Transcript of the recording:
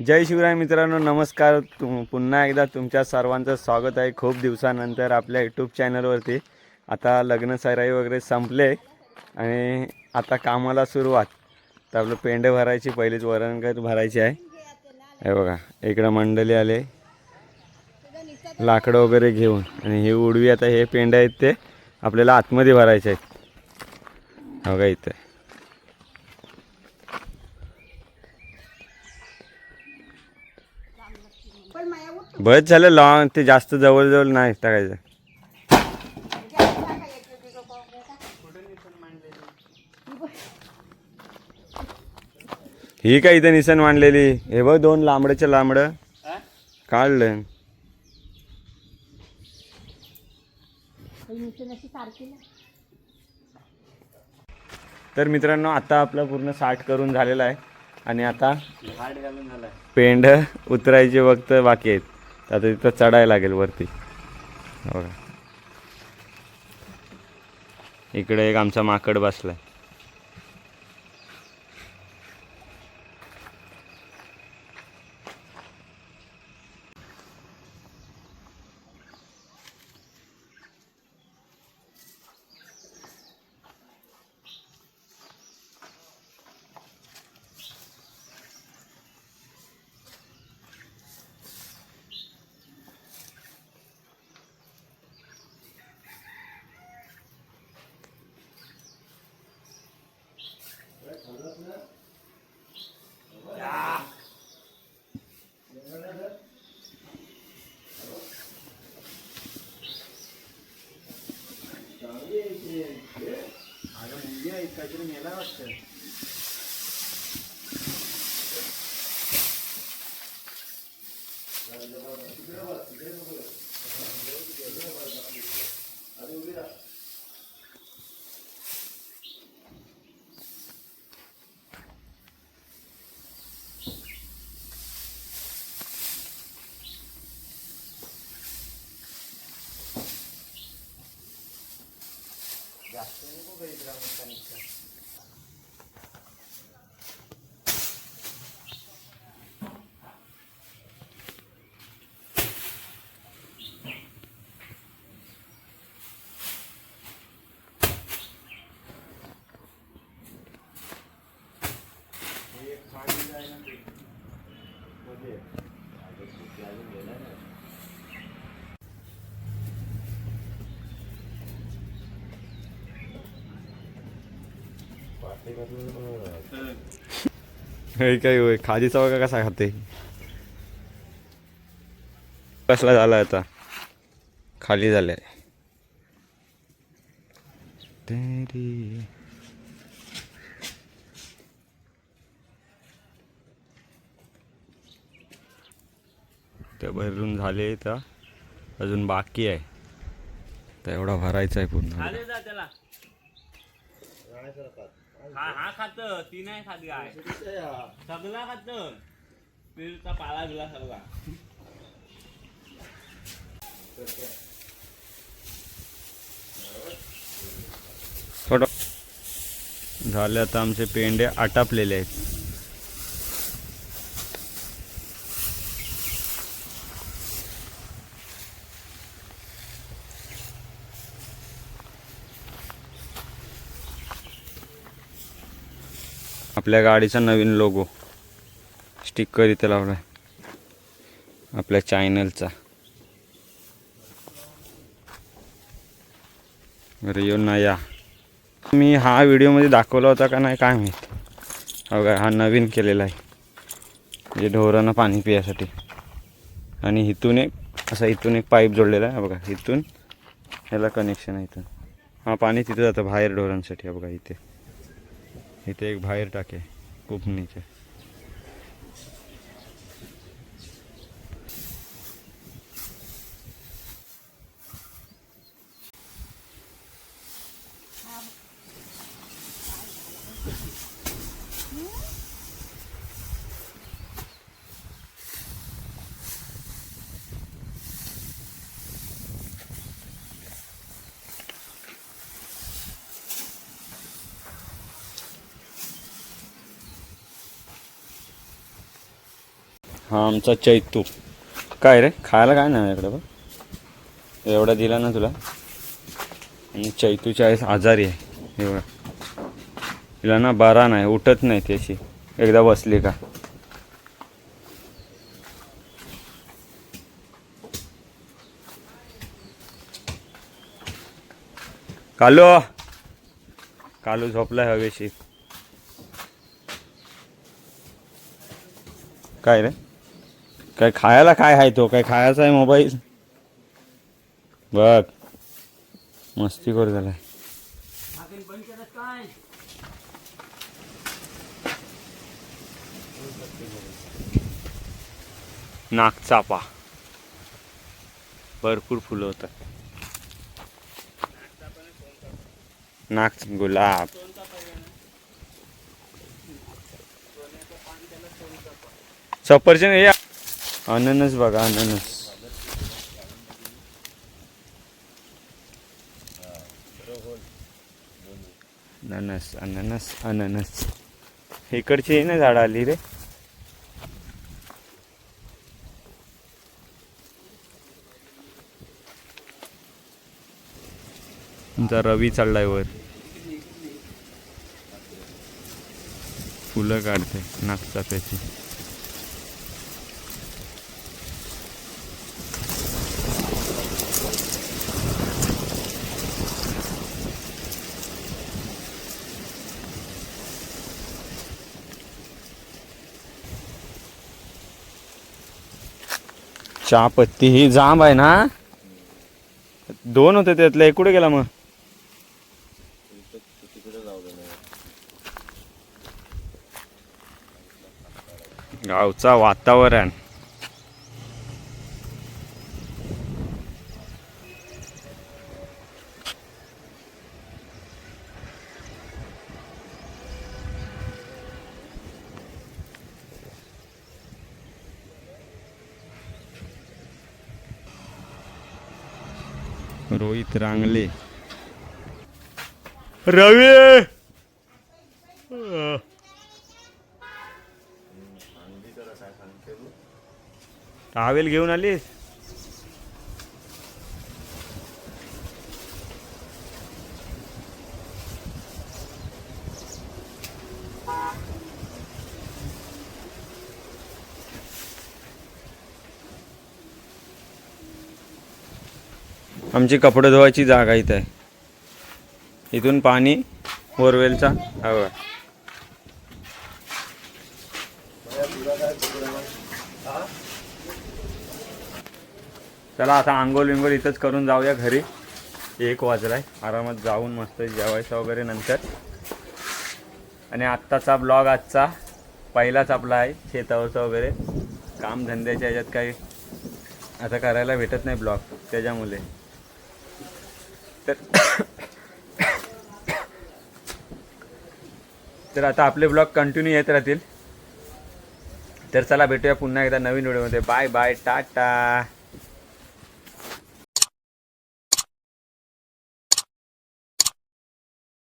जय शिवराय मित्रांनो नमस्कार. तुम पुन्हा एकदा तुमच्या सर्वांचं स्वागत आहे. खूप दिवसानंतर आपल्या यूट्यूब चॅनलवरती आता लग्न सराई वगैरे संपले आणि आता कामाला सुरुवात. तर आपलं पेंडे भरायची पहिलीच वरणगत भरायची आहे. हे बघा इकडं मंडळी आले. लाकडं वगैरे घेऊन. आणि हे उडवी आता हे पेंड आहेत ते आपल्याला आतमध्ये भरायचे आहेत. बघा इथे. बस झालं लॉंग ते जास्त जवळ नाही टाकायचं. ही काय इथे निसन मांडलेली? हे बघ दोन लांबड्याच्या लांबडं. काढलं. तर मित्रांनो आता आपलं पूर्ण साठ करून झालेलं आहे. आणि आता पेंड उतरायचे वक्त बाकी आहेत. आता तिथं चढायला लागेल वरती. बघा. इकडे एक आमचा माकड बसलाय. काहीतरी मेला वाटतं? जास्त नको करीत राहा मकानिकचा एक खाली जाय ना ते मध्ये हे काय होय खाजीचा वगैरे कसा खाते? कसला झाला आता? खाली झालाय. तेरी. ते भरून झाले तर अजून बाकी आहे. तर एवढा भरायचा आहे पूर्ण. जा त्याला. हा हा खात. ती नाही खात गाय सगळा खात. तिचा पाला दिला सगळा. झाले आता आमचे पेंडे आटापलेले आहेत. आपल्या गाडीचा नवीन लोगो स्टिकर इथे लावलाय. आपल्या चॅनलचा रिओ नया. मी हा व्हिडिओमध्ये दाखवला होता का नाही काय माहीत. अगं हो हा नवीन केलेला आहे. जे ढोरांना पाणी पियासाठी. आणि इथून एक असा इथून एक पाईप जोडलेला आहे बघा. इथून ह्याला कनेक्शन आहे इथून. हा पाणी तिथं जातं बाहेर ढोरांसाठी बघा इथे. इथे एक बाहेर टाके कुपणीचे हा आमचा चैतू. काय रे? खायला काय नाही इकडे बघ. एवढा दिला ना तुला. आणि चैतूच्या आईस आजारी आहे. एवढा तिला ना बारा नाही उठत नाही त्याची एकदा बसली का? कालू. कालू झोपलाय हवेशी. काय रे? काय खायला काय आहे तो? काय खायचा आहे मोबाईल बघ. मस्ती कर झालाय काय नागचापा. भरपूर फुलं होतात. नाग गुलाब. सफरचंद या. अननस बघा अननस. अननस अननस अननस. इकडची आहे ना झाडं आली रे. तुमचा रवी चाललाय वर. फुलं काढते नागचाफ्याची. चहापत्ती ही जांब आहे ना? दोन होते त्यातला एक कुठे गेला मग? गावचा वातावरण. रोहित रांगले रवी टावेल घेऊन आलीस? आमची कपडे धुवायची जागा इथं आहे. इथून पाणी बोरवेलचा हवा चला आता आंघोळ विंगोळ इथंच करून जाऊया घरी. एक वाजलाय. आरामात जाऊन मस्त जेवायचं वगैरे नंतर. आणि आत्ताचा ब्लॉग आजचा पहिलाच आपला आहे शेतावरचा वगैरे. कामधंद्याच्या ह्याच्यात काही आता करायला भेटत नाही ब्लॉग त्याच्यामुळे. तर तर आता आपले ब्लॉग कंटिन्यू येत राहतील. तर चला भेटूया पुन्हा एकदा नवीन व्हिडिओमध्ये बाय बाय टाटा.